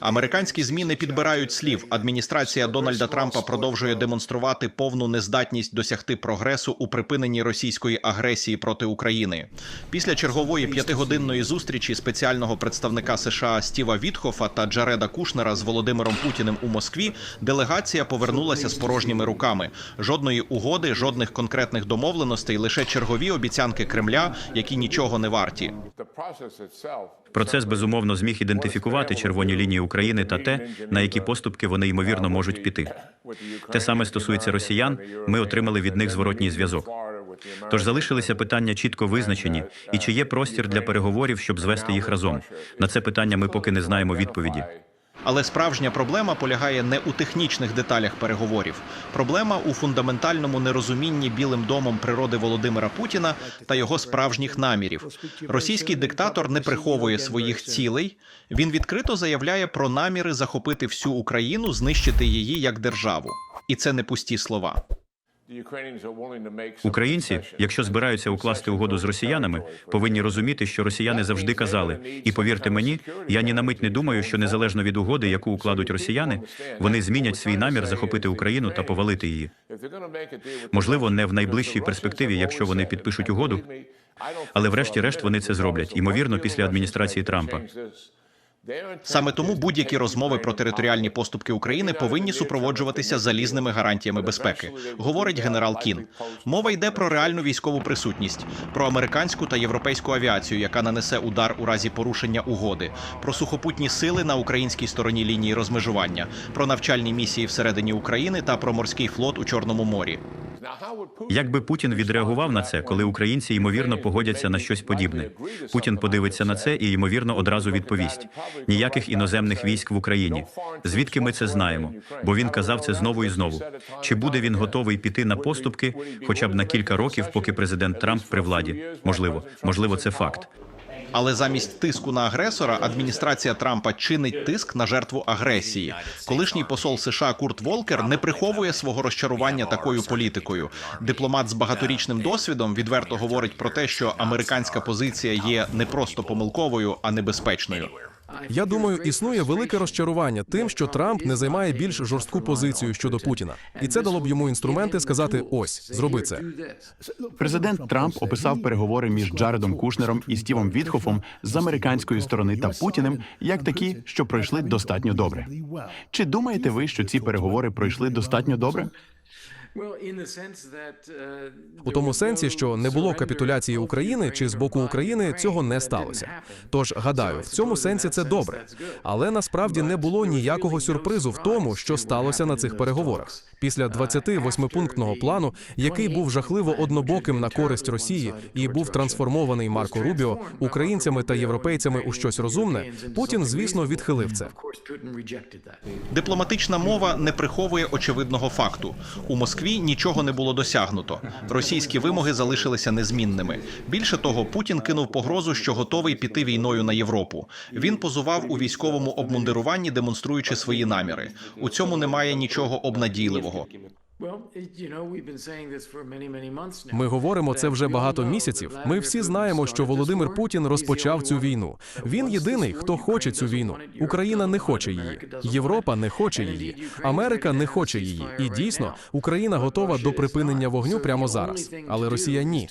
Американські змі не підбирають слів. Адміністрація Дональда Трампа продовжує демонструвати повну нездатність досягти прогресу у припиненні російської агресії проти України. Після чергової п'ятигодинної зустрічі спеціального представника США Стіва Вітхофа та Джареда Кушнера з Володимиром Путіним у Москві делегація повернулася з порожніми руками. Жодної угоди, жодних конкретних домовленостей, лише чергові обіцянки Кремля, які нічого не варті. Процес безумовно зміг ідентифікувати червоні лінії України та те, на які поступки вони ймовірно можуть піти. Те саме стосується росіян. Ми отримали від них зворотній зв'язок. Тож залишилися питання чітко визначені, і чи є простір для переговорів, щоб звести їх разом. На це питання ми поки не знаємо відповіді. Але справжня проблема полягає не у технічних деталях переговорів. Проблема у фундаментальному нерозумінні Білим домом природи Володимира Путіна та його справжніх намірів. Російський диктатор не приховує своїх цілей. Він відкрито заявляє про наміри захопити всю Україну, знищити її як державу. І це не пусті слова. Українці, якщо збираються укласти угоду з росіянами, повинні розуміти, що росіяни завжди казали. І повірте мені, я ні на мить не думаю, що незалежно від угоди, яку укладуть росіяни, вони змінять свій намір захопити Україну та повалити її. Можливо, не в найближчій перспективі, якщо вони підпишуть угоду, але врешті-решт вони це зроблять, ймовірно, після адміністрації Трампа. Саме тому будь-які розмови про територіальні поступки України повинні супроводжуватися залізними гарантіями безпеки, говорить генерал Кін. Мова йде про реальну військову присутність, про американську та європейську авіацію, яка нанесе удар у разі порушення угоди, про сухопутні сили на українській стороні лінії розмежування, про навчальні місії всередині України та про морський флот у Чорному морі. Як би Путін відреагував на це, коли українці ймовірно погодяться на щось подібне? Путін подивиться на це і ймовірно одразу відповість: ніяких іноземних військ в Україні. Звідки ми це знаємо? Бо він казав це знову і знову. Чи буде він готовий піти на поступки, хоча б на кілька років, поки президент Трамп при владі? Можливо, можливо, це факт. Але замість тиску на агресора адміністрація Трампа чинить тиск на жертву агресії. Колишній посол США Курт Волкер не приховує свого розчарування такою політикою. Дипломат з багаторічним досвідом відверто говорить про те, що американська позиція є не просто помилковою, а небезпечною. Я думаю, існує велике розчарування тим, що Трамп не займає більш жорстку позицію щодо Путіна, і це дало б йому інструменти сказати: ось зроби це. Президент Трамп описав переговори між Джаредом Кушнером і Стівом Вітхофом з американської сторони та Путіним як такі, що пройшли достатньо добре. Чи думаєте ви, що ці переговори пройшли достатньо добре? У тому сенсі, що не було капітуляції України чи з боку України цього не сталося. Тож гадаю, в цьому сенсі це добре. Але насправді не було ніякого сюрпризу в тому, що сталося на цих переговорах. Після 28-пунктного плану, який був жахливо однобоким на користь Росії і був трансформований Марко Рубіо українцями та європейцями у щось розумне, Путін, звісно, відхилив це. Дипломатична мова не приховує очевидного факту. У Москві нічого не було досягнуто. Російські вимоги залишилися незмінними. Більше того, Путін кинув погрозу, що готовий піти війною на Європу. Він позував у військовому обмундируванні, демонструючи свої наміри. У цьому немає нічого обнадійливого. Ми говоримо це вже багато місяців. Ми всі знаємо, що Володимир Путін розпочав цю війну. Він єдиний, хто хоче цю війну. Україна не хоче її. Європа не хоче її. Америка не хоче її. І дійсно, Україна готова до припинення вогню прямо зараз. Але Росія ні.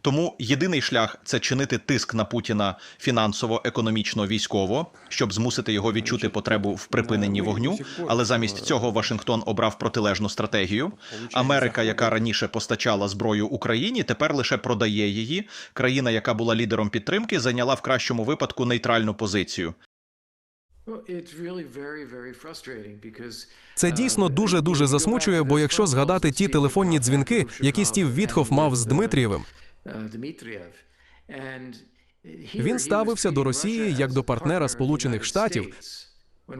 Тому єдиний шлях це чинити тиск на Путіна фінансово, економічно, військово, щоб змусити його відчути потребу в припиненні вогню. Але замість цього Вашингтон обрав протилежну стратегію. Америка, яка раніше постачала зброю Україні, тепер лише продає її. Країна, яка була лідером підтримки, зайняла в кращому випадку нейтральну позицію. Це дійсно дуже дуже засмучує, бо якщо згадати ті телефонні дзвінки, які Стів Вітхоф мав з Дмитрієвим, він ставився до Росії як до партнера Сполучених Штатів.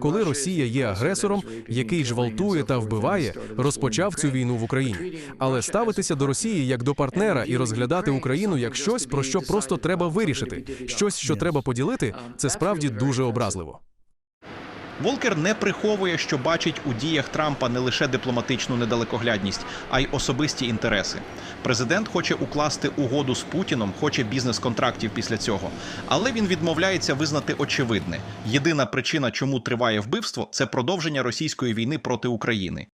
Коли Росія є агресором, який жвалтує та вбиває, розпочав цю війну в Україні. Але ставитися до Росії як до партнера і розглядати Україну як щось, про що просто треба вирішити, щось, що треба поділити, це справді дуже образливо. Волкер не приховує, що бачить у діях Трампа не лише дипломатичну недалекоглядність, а й особисті інтереси. Президент хоче укласти угоду з Путіном, хоче бізнес-контрактів після цього, але він відмовляється визнати очевидне. Єдина причина, чому триває вбивство, це продовження російської війни проти України.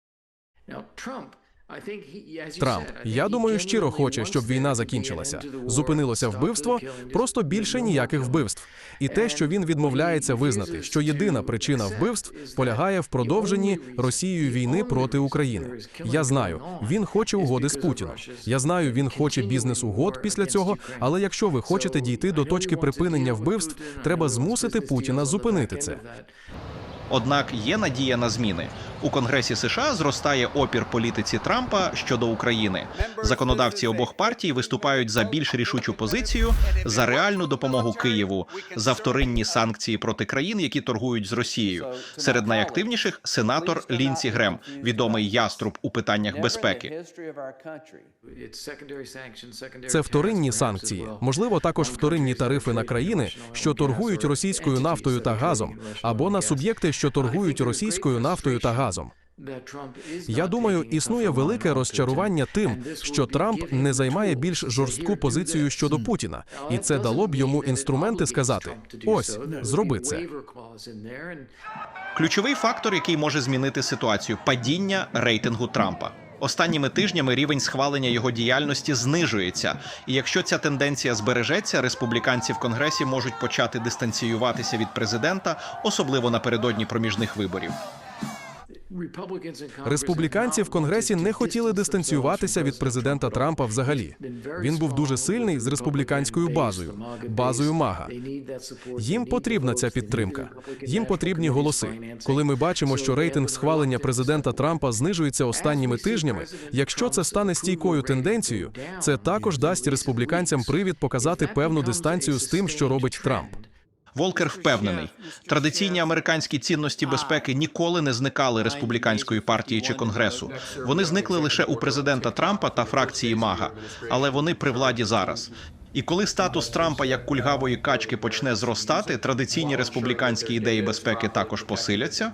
Трамп, я думаю, щиро хоче, щоб війна закінчилася. Зупинилося вбивство, просто більше ніяких вбивств. І те, що він відмовляється визнати, що єдина причина вбивств полягає в продовженні Росією війни проти України. Я знаю, він хоче угоди з Путіном. Я знаю, він хоче бізнес-угод після цього. Але якщо ви хочете дійти до точки припинення вбивств, треба змусити Путіна зупинити це. Однак є надія на зміни. У Конгресі США зростає опір політиці Трампа щодо України. Законодавці обох партій виступають за більш рішучу позицію, за реальну допомогу Києву, за вторинні санкції проти країн, які торгують з Росією. Серед найактивніших сенатор Лінсі Грем, відомий яструб у питаннях безпеки. Це вторинні санкції, можливо, також вторинні тарифи на країни, що торгують російською нафтою та газом, або на суб'єкти, що торгують російською нафтою та газом. Я думаю, існує велике розчарування тим, що Трамп не займає більш жорстку позицію щодо Путіна, і це дало б йому інструменти сказати: ось зроби це. Ключовий фактор, який може змінити ситуацію падіння рейтингу Трампа. Останніми тижнями рівень схвалення його діяльності знижується, і якщо ця тенденція збережеться, республіканці в конгресі можуть почати дистанціюватися від президента, особливо напередодні проміжних виборів. Республіканці в конгресі не хотіли дистанціюватися від президента Трампа взагалі. Він був дуже сильний з республіканською базою, базою Мага. Їм потрібна ця підтримка. Їм потрібні голоси. Коли ми бачимо, що рейтинг схвалення президента Трампа знижується останніми тижнями, якщо це стане стійкою тенденцією, це також дасть республіканцям привід показати певну дистанцію з тим, що робить Трамп. Волкер впевнений, традиційні американські цінності безпеки ніколи не зникали республіканської партії чи конгресу. Вони зникли лише у президента Трампа та фракції Мага, але вони при владі зараз. І коли статус Трампа як кульгавої качки почне зростати, традиційні республіканські ідеї безпеки також посиляться.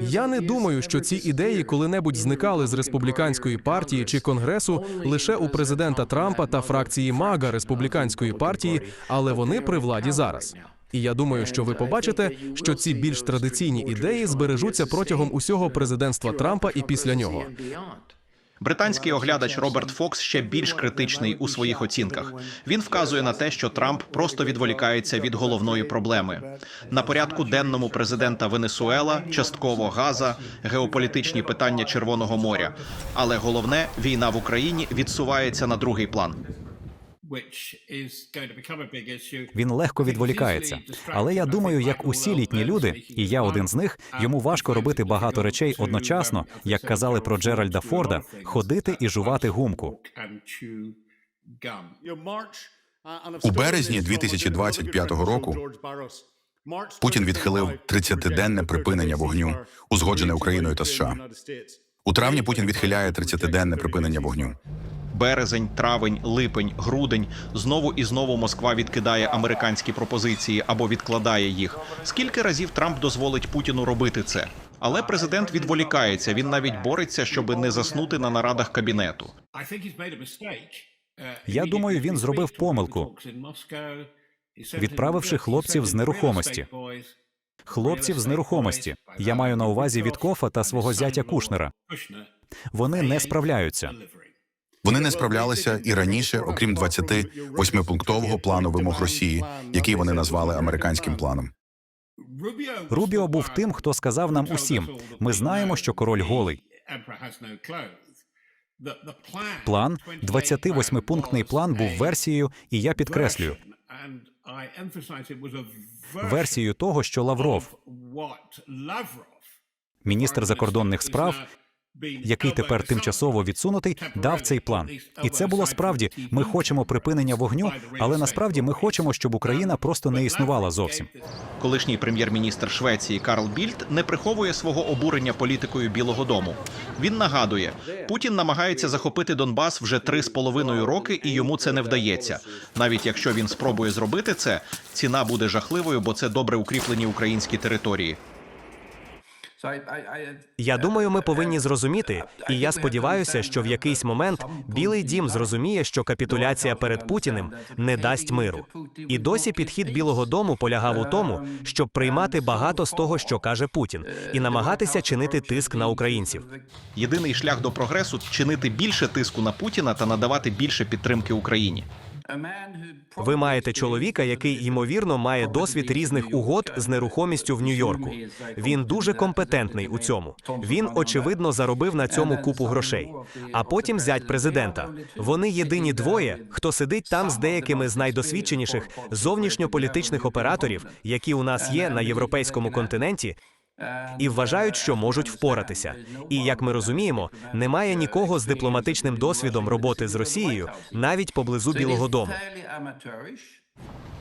Я не думаю, що ці ідеї коли-небудь зникали з республіканської партії чи конгресу лише у президента Трампа та фракції Мага республіканської партії, але вони при владі зараз. І я думаю, що ви побачите, що ці більш традиційні ідеї збережуться протягом усього президентства Трампа і після нього. Британський оглядач Роберт Фокс ще більш критичний у своїх оцінках. Він вказує на те, що Трамп просто відволікається від головної проблеми. На порядку денному президента Венесуела, частково Газа, геополітичні питання Червоного моря. Але головне війна в Україні відсувається на другий план. Він легко відволікається. Але я думаю, як усі літні люди, і я один з них, йому важко робити багато речей одночасно, як казали про Джеральда Форда, ходити і жувати гумку. У березні 2025 року Путін відхилив 30-денне припинення вогню, узгоджене Україною та США. У травні Путін відхиляє 30-денне припинення вогню. Березень, травень, липень, грудень знову і знову Москва відкидає американські пропозиції або відкладає їх. Скільки разів Трамп дозволить Путіну робити це? Але президент відволікається. Він навіть бореться, щоб не заснути на нарадах кабінету. Я думаю, він зробив помилку, відправивши хлопців з нерухомості. Хлопців з нерухомості. Я маю на увазі Віткофа та свого зятя Кушнера. Вони не справляються. Вони не справлялися і раніше, окрім 28-пунктового плану вимог Росії, який вони назвали американським планом. Рубіо був тим, хто сказав нам усім: ми знаємо, що король голий. План, 28-пунктний план, був версією, і я підкреслюю версією того, що Лавров, міністр закордонних справ, який тепер тимчасово відсунутий, дав цей план. І це було справді. Ми хочемо припинення вогню, але насправді ми хочемо, щоб Україна просто не існувала зовсім. Колишній прем'єр-міністр Швеції Карл Більд не приховує свого обурення політикою Білого Дому. Він нагадує, Путін намагається захопити Донбас вже три з половиною роки, і йому це не вдається. Навіть якщо він спробує зробити це, ціна буде жахливою, бо це добре укріплені українські території. Я думаю, ми повинні зрозуміти, і я сподіваюся, що в якийсь момент Білий Дім зрозуміє, що капітуляція перед Путіним не дасть миру. І досі підхід Білого Дому полягав у тому, щоб приймати багато з того, що каже Путін, і намагатися чинити тиск на українців. Єдиний шлях до прогресу чинити більше тиску на Путіна та надавати більше підтримки Україні. Ви маєте чоловіка, який ймовірно має досвід різних угод з нерухомістю в Нью-Йорку. Він дуже компетентний у цьому. Він очевидно заробив на цьому купу грошей. А потім зять президента. Вони єдині двоє, хто сидить там з деякими з найдосвідченіших зовнішньополітичних операторів, які у нас є на європейському континенті. І вважають, що можуть впоратися. І як ми розуміємо, немає нікого з дипломатичним досвідом роботи з Росією навіть поблизу Білого Дому.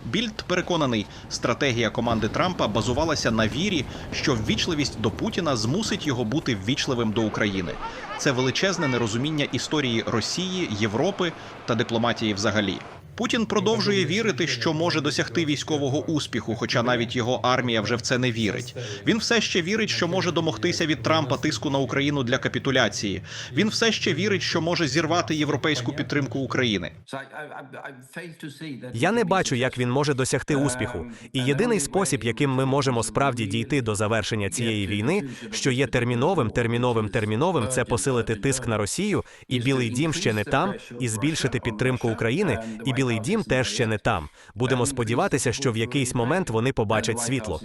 Більд переконаний, стратегія команди Трампа базувалася на вірі, що ввічливість до Путіна змусить його бути ввічливим до України. Це величезне нерозуміння історії Росії, Європи та дипломатії взагалі. Путін продовжує вірити, що може досягти військового успіху, хоча навіть його армія вже в це не вірить. Він все ще вірить, що може домогтися від Трампа тиску на Україну для капітуляції. Він все ще вірить, що може зірвати європейську підтримку України. Я не бачу, як він може досягти успіху. І єдиний спосіб, яким ми можемо справді дійти до завершення цієї війни, що є терміновим, терміновим, терміновим, це посилити тиск на Росію, і Білий Дім ще не там, і збільшити підтримку України, і Білий Дім теж ще не там. Будемо сподіватися, що в якийсь момент вони побачать світло.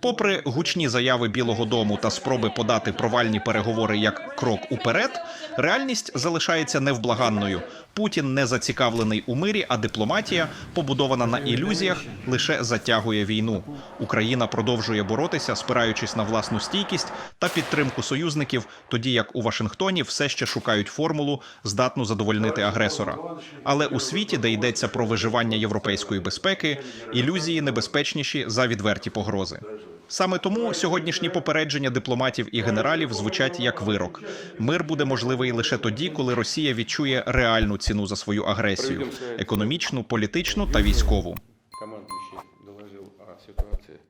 Попри гучні заяви Білого Дому та спроби подати провальні переговори як крок уперед, реальність залишається невблаганною. Путін не зацікавлений у мирі, а дипломатія, побудована на ілюзіях, лише затягує війну. Україна продовжує боротися, спираючись на власну стійкість та підтримку союзників, тоді як у Вашингтоні все ще шукають формулу, здатну задовольнити агресора. Але у світі, де йдеться про виживання європейської безпеки, ілюзії небезпечніші за відверті погрози. Саме тому сьогоднішні попередження дипломатів і генералів звучать як вирок. Мир буде можливий лише тоді, коли Росія відчує реальну ціну за свою агресію економічну, політичну та військову.